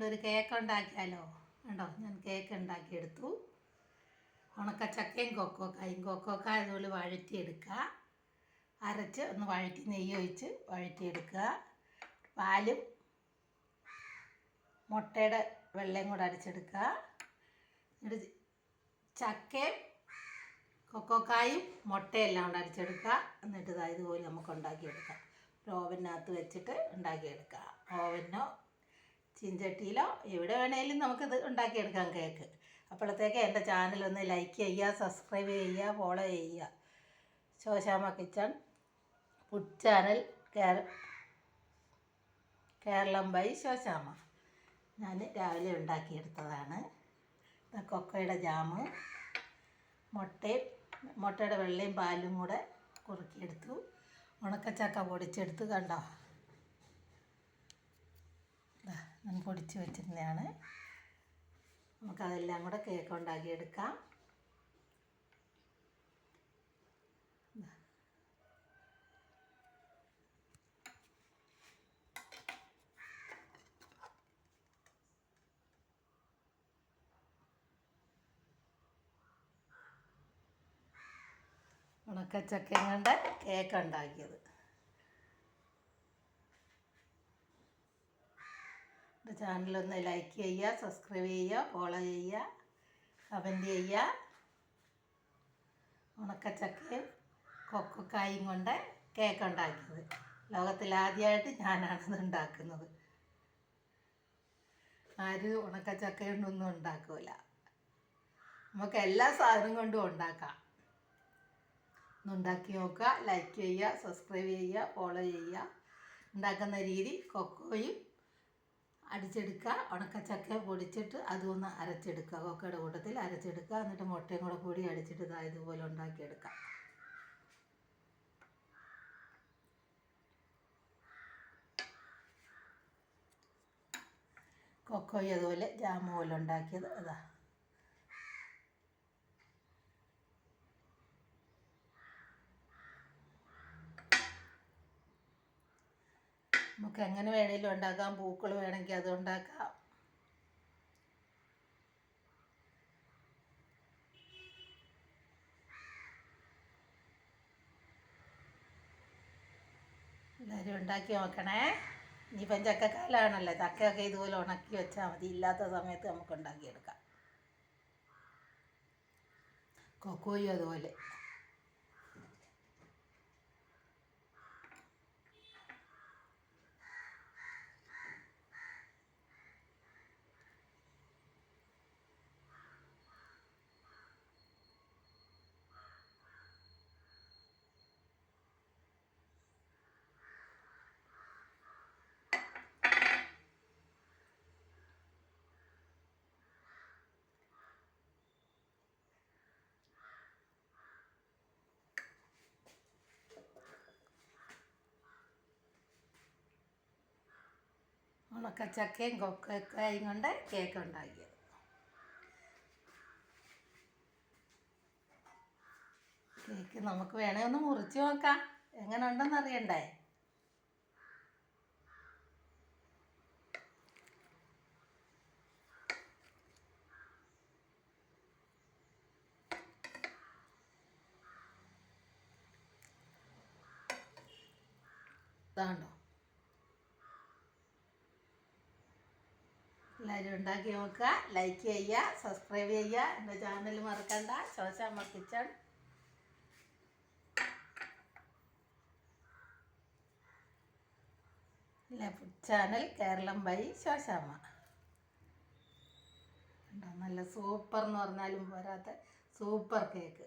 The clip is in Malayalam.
കൊണ്ട് ഒരു കേക്ക് ഉണ്ടാക്കിയാലോ? ഉണ്ടോ ഞാൻ കേക്ക് ഉണ്ടാക്കിയെടുത്തു. കൊക്കോക്ക കൊക്കോക്കായും കൊക്കോക്ക അതുപോലെ വഴറ്റിയെടുക്കുക. അരച്ച് ഒന്ന് വഴറ്റി നെയ്യ് ഒഴിച്ച് വഴറ്റിയെടുക്കുക. പാലും മുട്ടയുടെ വെള്ളയും കൂടെ അടിച്ചെടുക്കുക എന്നിട്ട് ചക്കയും കൊക്കോക്കായും മുട്ടയെല്ലാം കൂടെ അടിച്ചെടുക്കുക എന്നിട്ട് ഇതാ ഇതുപോലെ നമുക്ക് ഉണ്ടാക്കിയെടുക്കാം. ഒരു ഓവനകത്ത് വെച്ചിട്ട് ഉണ്ടാക്കിയെടുക്കുക ഓവനോ ചീഞ്ചട്ടിയിലോ എവിടെ വേണേലും നമുക്കിത് ഉണ്ടാക്കിയെടുക്കാം കേക്ക്. അപ്പോഴത്തേക്ക് എന്റെ ചാനലൊന്ന് ലൈക്ക് ചെയ്യുക സബ്സ്ക്രൈബ് ചെയ്യുക ഫോളോ ചെയ്യുക. ശോശാമ കിച്ചൺ ഫുഡ് ചാനൽ കേര കേരളം ബൈ ശോശാമ ഞാൻ രാവിലെ ഉണ്ടാക്കിയെടുത്തതാണ്. കൊക്കയുടെ ജാമ് മുട്ടയും മുട്ടയുടെ വെള്ളയും പാലും കൂടെ കുറുക്കിയെടുത്തു. ഉണക്കച്ചക്ക പൊടിച്ചെടുത്ത് കണ്ടോ ദാ ഞാൻ പൊടിച്ച് വെച്ചിരുന്നതാണ് നമുക്കതെല്ലാം കൂടെ കേക്ക് ഉണ്ടാക്കിയെടുക്കാം. ഉണക്കച്ചക്കയും കൊണ്ട് കേക്ക് ഉണ്ടാക്കിയത് എന്റെ ചാനലൊന്ന് ലൈക്ക് ചെയ്യുക സബ്സ്ക്രൈബ് ചെയ്യുക ഫോളോ ചെയ്യുക കമന്റ് ചെയ്യുക. ഉണക്കച്ചക്കയും കൊക്കക്കായും കൊണ്ട് കേക്ക് ഉണ്ടാക്കിയത്. ലോകത്തിലാദ്യമായിട്ട് ഞാനാണത് ഉണ്ടാക്കുന്നത്. ആരും ഉണക്കച്ചക്ക കൊണ്ടൊന്നും ഉണ്ടാക്കില്ല നമുക്ക് എല്ലാ സാധനം കൊണ്ടും ഉണ്ടാക്കാം. ഉണ്ടാക്കി നോക്കുക ലൈക്ക് ചെയ്യുക സബ്സ്ക്രൈബ് ചെയ്യുക ഫോളോ ചെയ്യുക. ഉണ്ടാക്കുന്ന രീതി കൊക്കോയും അടിച്ചെടുക്കുക. ഉണക്കച്ചക്ക പൊടിച്ചിട്ട് അതും ഒന്ന് അരച്ചെടുക്കുക. കൊക്കയുടെ കൂട്ടത്തിൽ അരച്ചെടുക്കുക. എന്നിട്ട് മുട്ടയും കൂടെ കൂടി അടിച്ചിട്ട് ഇതാ ഇതുപോലെ ഉണ്ടാക്കിയെടുക്കാം. കൊക്കോയും അതുപോലെ ജാമു പോലെ ഉണ്ടാക്കിയത്. അതാ. നമുക്ക് എങ്ങനെ വേണേലും ഉണ്ടാക്കാം പൂക്കൾ വേണമെങ്കിൽ അത് ഉണ്ടാക്കാം. എല്ലാവരും ഉണ്ടാക്കി നോക്കണേ. ഇനിയിപ്പം ചക്കക്കാലാണല്ലോ ചക്കയൊക്കെ ഇതുപോലെ ഉണക്കി വെച്ചാൽ മതി. ഇല്ലാത്ത സമയത്ത് നമുക്ക് ഉണ്ടാക്കിയെടുക്കാം. കൊക്കോയും അതുപോലെ. ഉണക്കച്ചക്കയും കൊക്കയും കൊണ്ട് കേക്ക് ഉണ്ടാക്കിയത്. കേക്ക് നമുക്ക് വേണേ ഒന്ന് മുറിച്ച് നോക്കാം. എങ്ങനെ ഉണ്ടെന്ന് അറിയണ്ടേ? ഇതാണ്ടോ? എല്ലാവരും ഉണ്ടാക്കി നോക്കുക ലൈക്ക് ചെയ്യുക സബ്സ്ക്രൈബ് ചെയ്യുക. എന്റെ ചാനൽ മറക്കണ്ട. Shoshamma kitchen channel Keralam by Shoshamma. നല്ല സൂപ്പർ എന്ന് പറഞ്ഞാലും പോരാത്ത സൂപ്പർ കേക്ക്